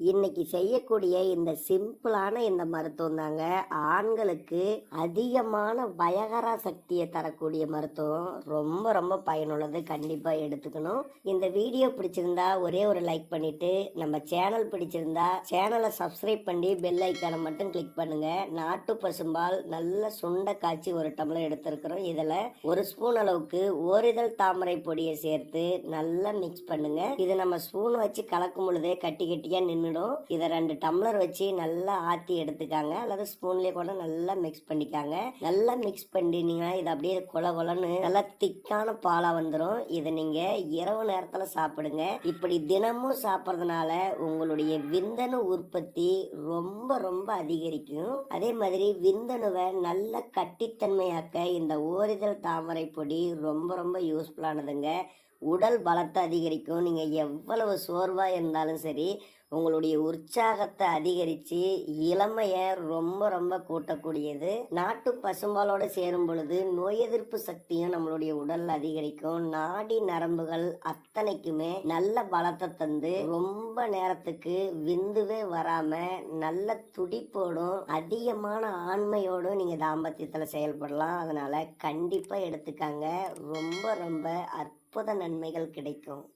இன்னைக்கு செய்யக்கூடிய இந்த சிம்பிளான இந்த மருத்துவம் தாங்க. ஆண்களுக்கு அதிகமான பயகரா சக்தியை தரக்கூடிய மருத்துவம். ரொம்ப ரொம்ப பயனுள்ளது. கண்டிப்பா எடுத்துக்கணும். இந்த வீடியோ பிடிச்சிருந்தா ஒரே ஒரு லைக் பண்ணிட்டு நம்ம சேனல் பிடிச்சிருந்தா சேனலை சப்ஸ்கிரைப் பண்ணி பெல் ஐக்கானை மட்டும் கிளிக் பண்ணுங்க. நாட்டு பசும்பால் நல்ல சுண்ட காய்ச்சி ஒரு டம்ளர் எடுத்திருக்கிறோம். இதுல ஒரு ஸ்பூன் அளவுக்கு ஓரிதழ் தாமரை பொடியை சேர்த்து நல்லா மிக்ஸ் பண்ணுங்க. இது நம்ம ஸ்பூன் வச்சு கலக்கும் பொழுதே கட்டி கட்டியா நின்றுடும் இதை ரெண்டு டம்ளர் வச்சு நல்லா ஆத்தி எடுத்துக்காங்க. அல்லது ஸ்பூன்லயே கூட நல்லா மிக்ஸ் பண்ணிக்காங்க. நல்லா மிக்ஸ் பண்ணினீங்கன்னா இது அப்படியே கொல கொலன்னு நல்லா திக்கான பாலா வந்துடும் இதை நீங்க இரவு நேரத்துல சாப்பிடுங்க. இப்படி தினமும் சாப்பிட்றதுனால உங்களுடைய விந்தணு உற்பத்தி ரொம்ப ரொம்ப அதிகரிக்கும். அதே மாதிரி விந்தணுவை நல்ல கட்டித்தன்மையாக்க இந்த ஓரிதழ் தாமரை பொடி ரொம்ப ரொம்ப யூஸ்ஃபுல்லானதுங்க உடல் பலத்தை அதிகரிக்கும். நீங்கள் எவ்வளவு சோர்வாக இருந்தாலும் சரி உங்களுடைய உற்சாகத்தை அதிகரித்து இளமையை ரொம்ப ரொம்ப கூட்டக்கூடியது. நாட்டு பசும்பாலோட சேரும் பொழுது நோய் எதிர்ப்பு சக்தியும் நம்மளுடைய உடல் அதிகரிக்கும். நாடி நரம்புகள் அத்தனைக்குமே நல்ல பலத்தை தந்து ரொம்ப நேரத்துக்கு விந்துவே வராமல் நல்ல துடிப்போடும் அதிகமான ஆண்மையோடும் நீங்கள் தாம்பத்தியத்தில் செயல்படலாம். அதனால் கண்டிப்பாக எடுத்துக்காங்க. ரொம்ப ரொம்ப அற்புத நன்மைகள் கிடைக்கும்.